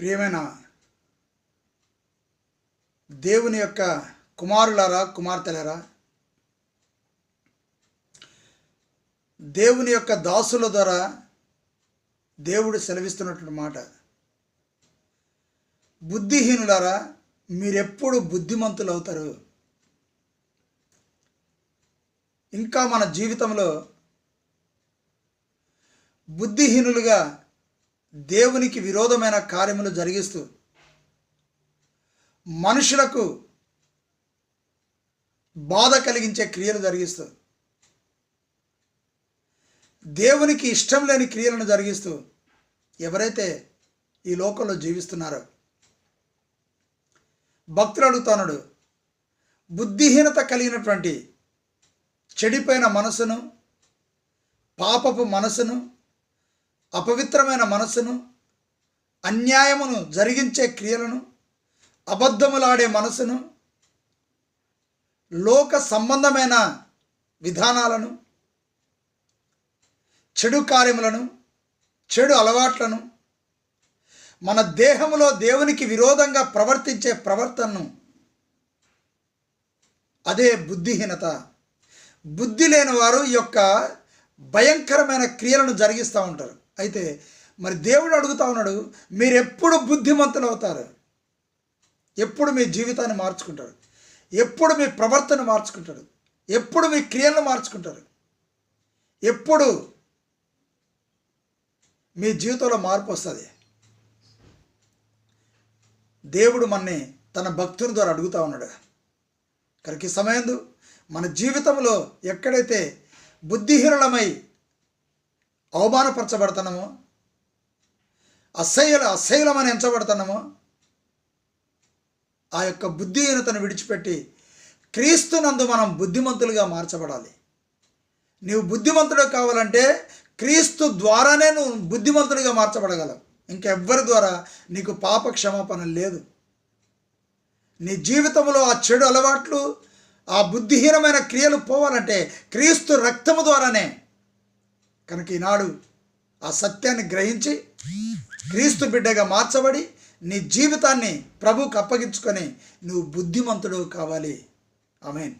ప్రియమైన దేవుని యొక్క కుమారులారా కుమార్తెలారా దేవుని యొక్క దాసుల ద్వారా దేవుడు సెలవిస్తున్నటువంటి మాట. బుద్ధిహీనులారా మీరెప్పుడు బుద్ధిమంతులు అవుతారు? ఇంకా మన జీవితంలో బుద్ధిహీనులుగా దేవునికి విరోధమైన కార్యములు జరిగిస్తూ మనుషులకు బాధ కలిగించే క్రియలు జరిగిస్తూ దేవునికి ఇష్టం లేని క్రియలను జరిగిస్తూ ఎవరైతే ఈ లోకంలో జీవిస్తున్నారో భక్తులు అడుగుతానుడు బుద్ధిహీనత కలిగినటువంటి చెడిపోయిన మనసును పాపపు మనసును అపవిత్రమైన మనసును అన్యాయమును జరిగించే క్రియలను అబద్ధములాడే మనసును లోక సంబంధమైన విధానాలను చెడు కార్యములను చెడు అలవాట్లను మన దేహములో దేవునికి విరోధంగా ప్రవర్తించే ప్రవర్తనను అదే బుద్ధిహీనత. బుద్ధి లేని వారు ఈ యొక్క భయంకరమైన క్రియలను జరిగిస్తూ ఉంటారు. అయితే మరి దేవుడు అడుగుతా ఉన్నాడు మీరు ఎప్పుడు బుద్ధిమంతులు అవుతారు? ఎప్పుడు మీ జీవితాన్ని మార్చుకుంటారు? ఎప్పుడు మీ ప్రవర్తన మార్చుకుంటారు? ఎప్పుడు మీ క్రియలను మార్చుకుంటారు? ఎప్పుడు మీ జీవితంలో మార్పు వస్తుంది? దేవుడు మనని తన భక్తుని ద్వారా అడుగుతా ఉన్నాడు. కరికి ఈ మన జీవితంలో ఎక్కడైతే బుద్ధిహీనులమై అవమానపరచబడుతున్నాము. అసహ్యుల అసహ్యులమని ఎంచబడుతున్నాము. ఆ యొక్క బుద్ధిహీనతను విడిచిపెట్టి క్రీస్తునందు మనం బుద్ధిమంతులుగా మార్చబడాలి. నీవు బుద్ధిమంతుడు కావాలంటే క్రీస్తు ద్వారానే నువ్వు బుద్ధిమంతుడిగా మార్చబడగలవు. ఇంకెవ్వరి ద్వారా? నీకు పాప క్షమాపణ లేదు. నీ జీవితంలో ఆ చెడు అలవాట్లు ఆ బుద్ధిహీనమైన క్రియలు పోవాలంటే క్రీస్తు రక్తము ద్వారానే. కనుక ఈనాడు ఆ సత్యాన్ని గ్రహించి క్రీస్తు బిడ్డగా మార్చబడి నీ జీవితాన్ని ప్రభువుకు అప్పగించుకొని నువ్వు బుద్ధిమంతుడు కావాలి. ఆమెన్.